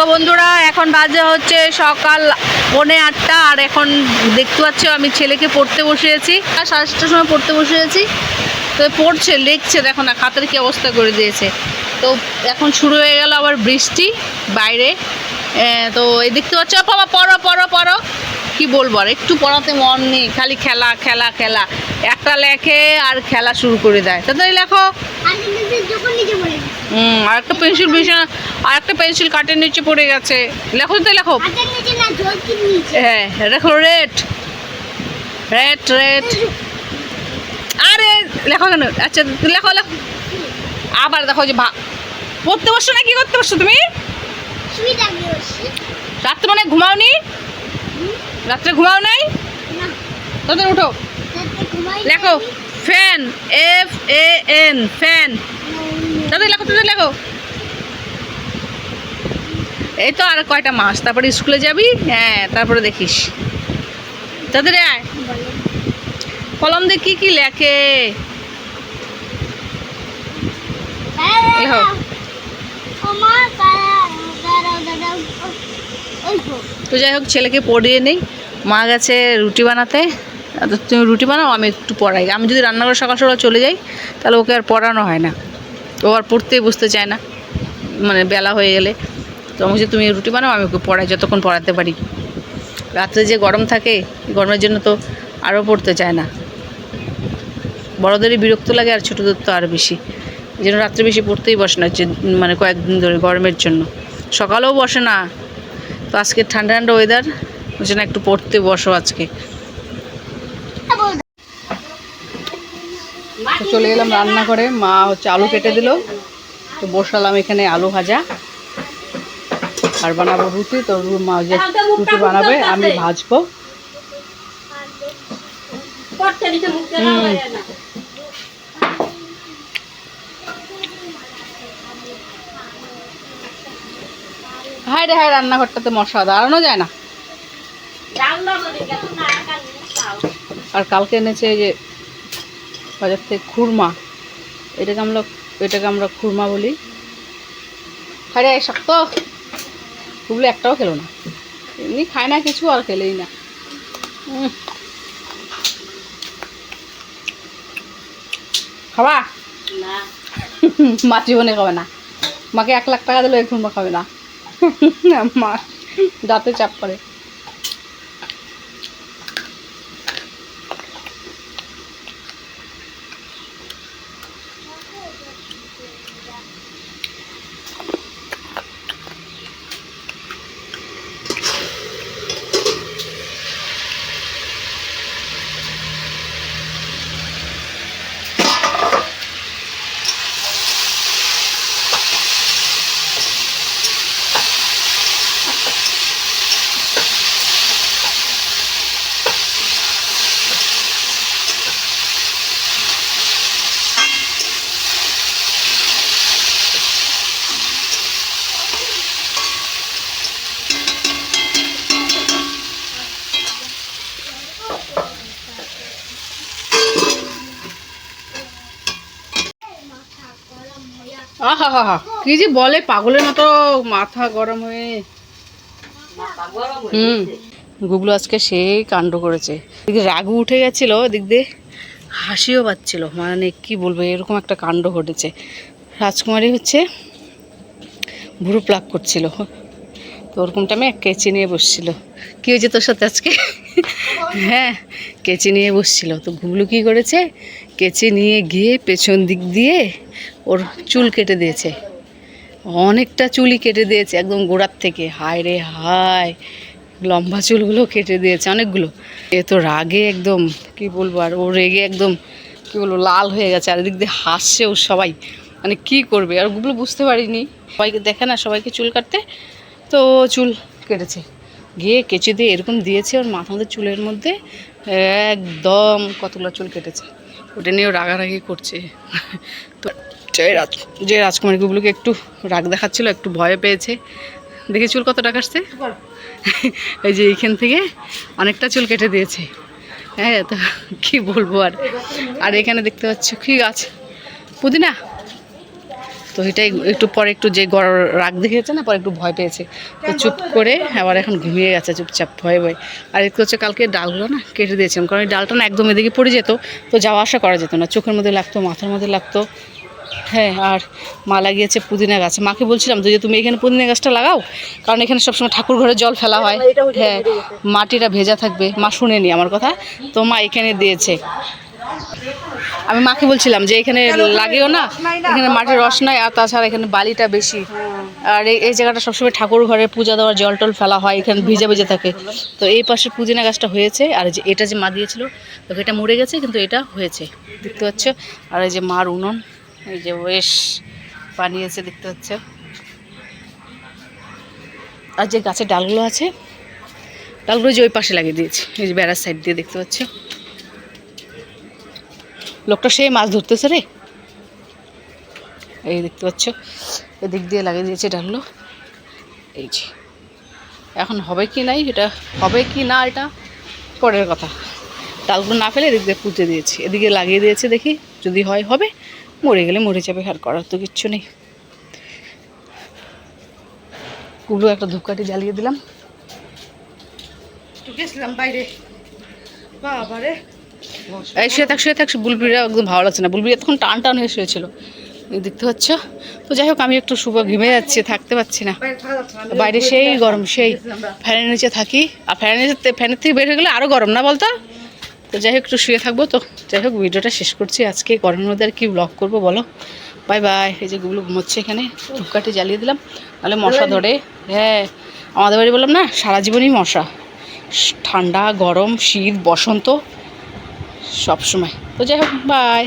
তো বন্ধুরা, এখন বাজে হচ্ছে সকাল পনে আটটা, আর এখন দেখতে পাচ্ছ আমি ছেলেকে পড়তে বসিয়েছি। আর সাড়ে সময় পড়তে বসিয়েছি। তো পড়ছে, লিখছে, দেখো না খাতের কি অবস্থা করে দিয়েছে। তো এখন শুরু হয়ে গেল আবার বৃষ্টি বাইরে। তো এই দেখতে পাচ্ছ বাবা পড়ো পড়ো পড়ো। কি বলব আর একটু পড়াতে মন নেই খালি খেলা খেলা খেলা। একটা লেখে আর খেলা শুরু করে দেয়। তাড়াতাড়ি লেখো। হুম আর একটা পেন্সিল বিছানা আর একটা পেন্সিল কাঠের নিচে পড়ে গেছে। লেখো তো লেখো। হ্যাঁ লেখো রেড। Red red. আরে লেখো কেন? আচ্ছা লেখো লেখো। আবার দেখো যে ভা পড়তে বসছো না কি করতে বসছো তুমি? রাত্রে মানে ঘুমাওনি? রাত্রে ঘুমাও নাই? তাদের উঠো। লেখো fan F A N fan. তাদের লেখো তাদের লেখো। এই তো আর কয়টা মাস? তারপরে স্কুলে যাবি? হ্যাঁ তারপরে দেখিস। তাদের আয়। কলম দিয়ে কি কি লেখে? লেখো। তো যাই হোক, ছেলেকে পড়িয়ে নেই। মা গেছে রুটি বানাতে। আর তুমি রুটি বানাও, আমি একটু পড়াই। আমি যদি রান্নাঘর সকাল সকাল চলে যাই, তাহলে ওকে আর পড়ানো হয় না। ও আর পড়তেই বুঝতে চায় না। মানে বেলা হয়ে গেলে। তো আমি তুমি রুটি বানাও, আমি ওকে পড়াই, যতক্ষণ পড়াতে পারি। রাত্রে যে গরম থাকে, গরমের জন্য তো আরও পড়তে চায় না। বড়োদেরই বিরক্ত লাগে আর ছোটোদের তো আরও বেশি। জন্য রাত্রে বেশি পড়তেই বসে না মানে কয়েকদিন ধরে গরমের জন্য। সকালেও বসে না তো আজকে ঠান্ডা ঠান্ডা ওয়েদার ওই জন্য একটু পড়তে বসো আজকে। তো চলে গেলাম রান্না করে মা হচ্ছে আলু কেটে দিল। তো বসালাম এখানে আলু ভাজা। আর বানাবো রুটি তো মা যে রুটি বানাবে আমি ভাজবো। হায় রে হায় রান্নাঘরটাতে মশা দাঁড়ানো যায় না। আর কালকে এনেছে যে বাজার থেকে খুরমা। এটাকে আমরা এটাকে আমরা খুরমা বলি। আরে শক্ত। খুবলে একটাও খেলো না। এমনি খায় না কিছু আর খেলেই না। খাবা? মা জীবনে খাবে না। মাকে এক লাখ টাকা দিলে এই খুরমা খাবে না। মা দাঁতে চাপ করে আহা হা হা কি যে বলে, পাগলের মতো মাথা গরম হয়ে। হুম, গুগলো আজকে সেই কাণ্ড করেছে। রাগু উঠে গেছিল, এদিক দিয়ে হাসিও পাচ্ছিল। মানে কি বলব, এরকম একটা কাণ্ড ঘটেছে। রাজকুমারী হচ্ছে ভুরু প্লাক করছিল। তো ওরকম টাইমে কেচি নিয়ে বসছিল। কী হয়েছে তোর সাথে আজকে? হ্যাঁ কেচি নিয়ে বসছিল। তো গুগলু কী করেছে? কেচি নিয়ে গিয়ে পেছন দিক দিয়ে ওর চুল কেটে দিয়েছে। অনেকটা চুলই কেটে দিয়েছে একদম গোড়ার থেকে। হায় রে হায়, লম্বা চুলগুলো কেটে দিয়েছে অনেকগুলো। এ তো রাগে একদম, কি বলব আর, ও রেগে একদম, কি বলব, লাল হয়ে গেছে। আর এদিক দিয়ে হাসছে ও সবাই। মানে কি করবে? আর ওগুলো বুঝতে পারিনি। সবাইকে দেখে না সবাইকে চুল কাটতে। তো চুল কেটেছে। গিয়ে কেচে দিয়ে এরকম দিয়েছে ওর মাথা চুলের মধ্যে। একদম কতগুলো চুল কেটেছে। ওটা নিয়েও রাগারাগি করছে। তো যে রাজ যে রাজকুমারীগুলোকে একটু রাগ দেখাচ্ছিল, একটু ভয় পেয়েছে। দেখি চুল কত টাকা আসছে এই যে এইখান থেকে অনেকটা চুল কেটে দিয়েছে। হ্যাঁ তো কি বলব আর? আর এখানে দেখতে পাচ্ছ কি গাছ? পুদিনা? তো এটাই একটু পরে একটু যে গড় রাগ দেখেছে না, পরে একটু ভয় পেয়েছে। তো চুপ করে আবার এখন ঘুমিয়ে গেছে, চুপচাপ, ভয়ে ভয়ে। আর একটু হচ্ছে কালকে ডালগুলো না কেটে দিয়েছিলাম, কারণ এই ডালটা না একদম এদিকে পড়ে যেত, তো যাওয়া আসা করা যেত না। চোখের মধ্যে লাগতো, মাথার মধ্যে লাগতো। হ্যাঁ আর মা লাগিয়েছে পুদিনা গাছ। মাকে বলছিলাম যে তুমি এখানে পুদিনা গাছটা লাগাও কারণ এখানে সবসময় ঠাকুর ঘরে জল ফেলা হয়। হ্যাঁ মাটিটা ভেজা থাকবে। মা শুনেনি আমার কথা। তো মা এখানে দিয়েছে। আমি মাকে বলছিলাম যে এখানে লাগেও না। এখানে মাটির রস নাই আর তাছাড়া এখানে বালিটা বেশি। আর এই এই জায়গাটা সবসময় ঠাকুর ঘরে পূজা দেওয়ার জল টল ফেলা হয় এখানে ভিজে ভিজে থাকে। তো এই পাশে পুদিনা গাছটা হয়েছে আর যে এটা যে মা দিয়েছিল তো এটা মরে গেছে কিন্তু এটা হয়েছে। দেখতে পাচ্ছ? আর এই যে মার উনুন। এই যে বেশ বানিয়েছে, দেখতে পাচ্ছ আর যে গাছের ডালগুলো আছে, ডালগুলো যে ওই পাশে লাগিয়ে দিয়েছি, এই যে বেড়ার সাইড দিয়ে দেখতে পাচ্ছ লোকটা সেই মাছ ধরতেছে রে। এই দেখতে পাচ্ছ, এদিক দিয়ে লাগিয়ে দিয়েছে ডালগুলো। এই যে, এখন হবে কি নাই, এটা হবে কি না, এটা পরের কথা। ডালগুলো না ফেলে এদিক দিয়ে পুঁতে দিয়েছি, এদিকে লাগিয়ে দিয়েছে দেখি, যদি হয় হবে। মরে গেলে মরে যাবে আর করার তো কিচ্ছু নেই। কুলো একটা ধূপকাঠি জ্বালিয়ে দিলাম। গেছিলাম বাইরে। বাবারে। এই শুয়ে থাক শুয়ে থাক বুলবিরা একদম ভালো লাগছে না। বুলবিরা তখন টান টান হয়ে শুয়েছিল। দেখতে পাচ্ছ? তো যাই হোক আমি একটু শুভ ঘেমে যাচ্ছি থাকতে পারছি না। বাইরে সেই গরম সেই ফ্যানের নিচে থাকি। আর ফ্যানের নিচে ফ্যানের থেকে বের হয়ে গেলে আরও গরম না বলতো? তো যাই হোক একটু শুয়ে থাকব তো। যাই হোক ভিডিওটা শেষ করছি। আজকে গরমের মধ্যে আর কি ব্লগ করব বলো? বাই বাই এই যে গুলো ঘুমোচ্ছে এখানে ধূপকাঠি জ্বালিয়ে দিলাম। তাহলে মশা ধরে। হ্যাঁ আমাদের বাড়ি বললাম না সারা জীবনই মশা। ঠান্ডা গরম শীত বসন্ত সব সময়। তো যাই হোক বাই